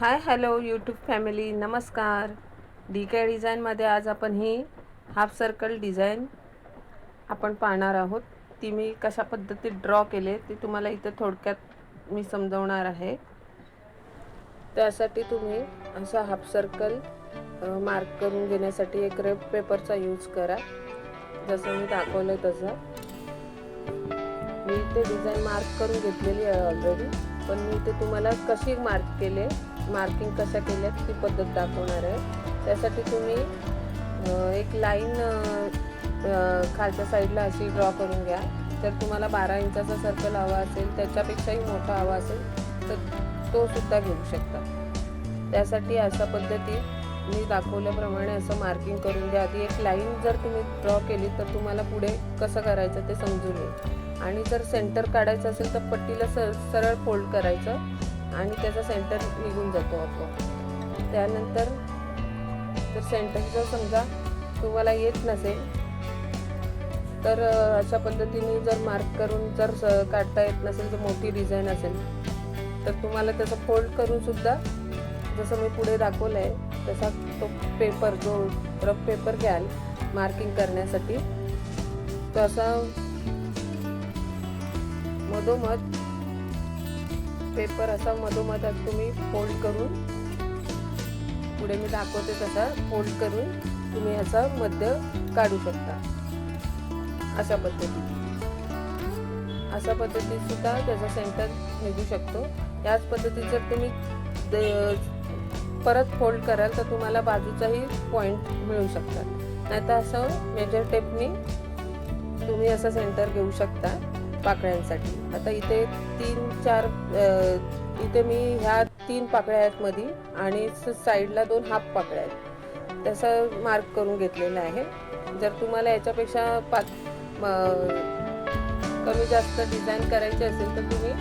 हाय hello YouTube family नमस्कार. D K डिझाईनमध्ये आज आपण ही हाफ सर्कल डिझाईन आपण पाहणार आहोत. ती मी कशा पद्धतीत ड्रॉ केले ती तुम्हाला इथं थोडक्यात मी समजवणार आहे. त्यासाठी तुम्ही असा हाफ सर्कल मार्क करून घेण्यासाठी एक रेप पेपरचा यूज करा. जसं मी दाखवलं तसं. मी इथे डिझाईन मार्क करून घेतलेली आहे ऑलरेडी पण मी इथे तुम्हाला कशी मार्क केले मार्किंग कशा केल्यात ती पद्धत दाखवणार आहे. त्यासाठी तुम्ही एक लाईन खालच्या साईडला अशी ड्रॉ करून घ्या. जर तुम्हाला बारा इंचाचा सर्कल हवा असेल त्याच्यापेक्षाही मोठा हवा असेल तर तो सुद्धा घेऊ शकता. त्यासाठी अशा पद्धतीत मी दाखवल्याप्रमाणे असं मार्किंग करून घ्या. आधी एक लाईन जर तुम्ही ड्रॉ केली तर तुम्हाला पुढे कसं करायचं ते समजून येईल. आणि जर सेंटर काढायचं असेल तर पट्टीला सर सरळ फोल्ड करायचं. आणि त्याचा सेंटर निघून जातो आपोआप त्यानंतर जर सेंटर जर समजा तुम्हाला येत नसेल तर अशा पद्धतीने जर मार्क करून जर स- काढता येत नसेल तर मोठी डिझाईन असेल तर तुम्हाला त्याचं फोल्ड करून सुद्धा जसं मी पुढे दाखवलं आहे तसा तो पेपर जो रफ पेपर घ्याल मार्किंग करण्यासाठी तो असा मधोमध पेपर असा मधोमधात तुम्ही फोल्ड करून पुढे मी दाखवते तसा फोल्ड करून तुम्ही असा मध्य काढू शकता. अशा पद्धती. अशा पद्धतीत सुद्धा त्याचा सेंटर निघू शकतो. याच पद्धतीत जर तुम्ही द- परत फोल्ड कराल तर तुम्हाला बाजूचाही पॉईंट मिळू शकतात. नाहीतर असं मेजर टेपनी तुम्ही असं सेंटर घेऊ शकता. पाकळ्यांसाठी. आता इथे तीन चार इथे मी ह्या तीन पाकळ्या आहेत मध्ये आणि स- साईडला दोन हाफ पाकळ्या आहेत. तसं मार्क करून घेतलेलं आहे. जर तुम्हाला याच्यापेक्षा पाक कमी जास्त डिझाईन करायची असेल तर तुम्ही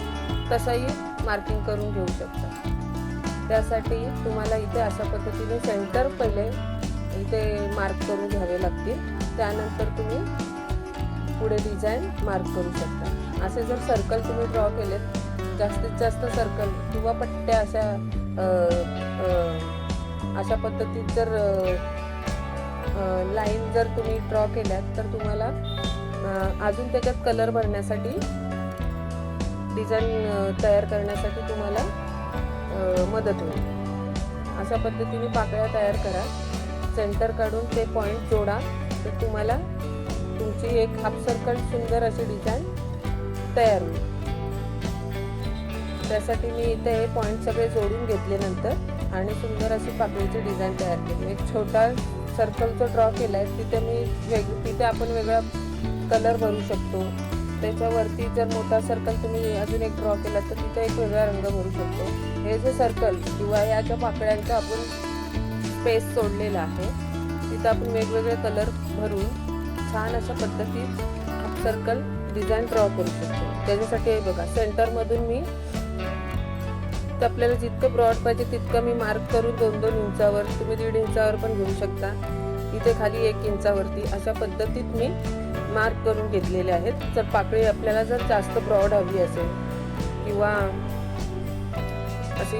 तसंही मार्किंग करून घेऊ शकता. त्यासाठी तुम्हाला इथे अशा पद्धतीने सेंटर पहिले इथे मार्क करून घ्यावे लागतील. त्यानंतर तुम्ही पुढे डिझाईन मार्क करू शकता. असे जर सर्कल तुम्ही ड्रॉ केलेत जास्तीत जास्त सर्कल किंवा पट्ट्या अशा अशा पद्धतीत जर लाईन जर तुम्ही ड्रॉ केल्यात तर तुम्हाला अजून त्याच्यात कलर भरण्यासाठी डिझाईन तयार करण्यासाठी तुम्हाला मदत होईल. अशा पद्धतीने पाकळ्या तयार करा. सेंटर काढून ते पॉईंट जोडा. तर तुम्हाला तुमची एक हाफ सर्कल सुंदर अशी डिझाईन तयार होईल. त्यासाठी मी इथे हे पॉईंट सगळे जोडून घेतले नंतर आणि सुंदर अशी पाकळीची डिझाईन तयार केली. एक छोटा सर्कलचं ड्रॉ केला आहे तिथे मी वेग तिथे आपण वेगळा कलर भरू शकतो. त्याच्यावरती जर मोठा सर्कल तुम्ही अजून एक ड्रॉ केला तर तिथे एक वेगळा रंग भरू शकतो. हे जे सर्कल किंवा या ज्या पाकळ्यांचा आपण स्पेस सोडलेला आहे तिथं आपण वेगवेगळे कलर भरून छान अशा पद्धतीत सर्कल डिझाईन ड्रॉ करू शकतो. त्याच्यासाठी हे बघा सेंटरमधून मी तर आपल्याला जितकं ब्रॉड पाहिजे तितकं मी मार्क करून दोन दोन इंचावर तुम्ही दीड इंचावर पण घेऊ शकता. इथे खाली एक इंचावरती अशा पद्धतीत मी मार्क करून घेतलेले आहेत. जर पाकळी आपल्याला जर जास्त ब्रॉड हवी असेल किंवा अशी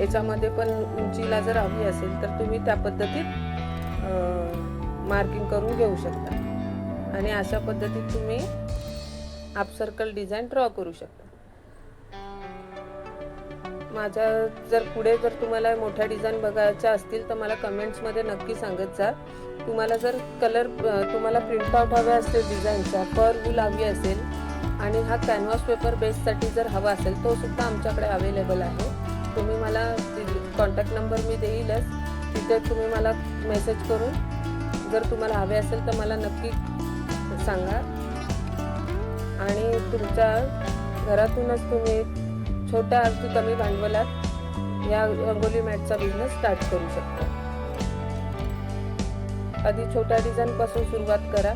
याच्यामध्ये पण उंचीला जर हवी असेल तर तुम्ही त्या पद्धतीत मार्किंग करून घेऊ शकता. आणि अशा पद्धतीत तुम्ही आप सर्कल डिझाईन ड्रॉ करू शकता. माझ्या जर पुढे जर तुम्हाला मोठ्या डिझाईन बघायच्या असतील तर मला कमेंट्समध्ये नक्की सांगत जा. तुम्हाला जर कलर तुम्हाला प्रिंट आउट हव्या असतील डिझाईनचा पर वूल हवी असेल आणि हा कॅनव्हास पेपर बेससाठी जर हवा असेल तो सुद्धा आमच्याकडे अवेलेबल आहे. तुम्ही मला कॉन्टॅक्ट नंबर मी देईलच. तिथे तुम्ही मला मेसेज करून जर तुम्हाला हवे असेल तर मला नक्की सांगा. आणि तुमच्या घरातूनच तुम्ही छोट्या अगदी कमी भांडवलात या रंगोली मॅटचा बिझनेस स्टार्ट करू शकता. आधी छोट्या डिझाईनपासून सुरुवात करा.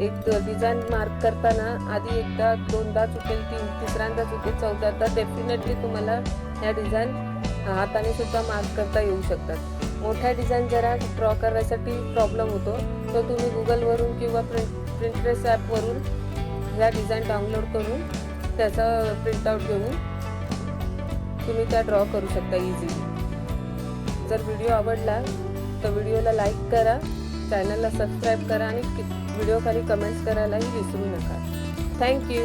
एक डिझाईन मार्क करताना आधी एकदा दोनदा चुकेल तीन तिसऱ्यांदा चुकेल चौथ्यांदा डेफिनेटली तुम्हाला या डिझाईन हाताने सुद्धा मार्क करता येऊ शकतात. मोठा डिझाईन जरा ड्रॉ करण्यासाठी प्रॉब्लेम होतो. तो तुम्ही गुगलवरून किंवा प्रिंट प्रिंटरेस ॲपवरून ह्या डिझाईन डाउनलोड करून त्याचा प्रिंटआउट घेऊन तुम्ही त्या ड्रॉ करू शकता इझिली जर व्हिडिओ आवडला तर व्हिडिओला लाईक करा चॅनलला सबस्क्राईब करा आणि व्हिडिओ खाली कमेंट्स करायलाही विसरू नका. थँक्यू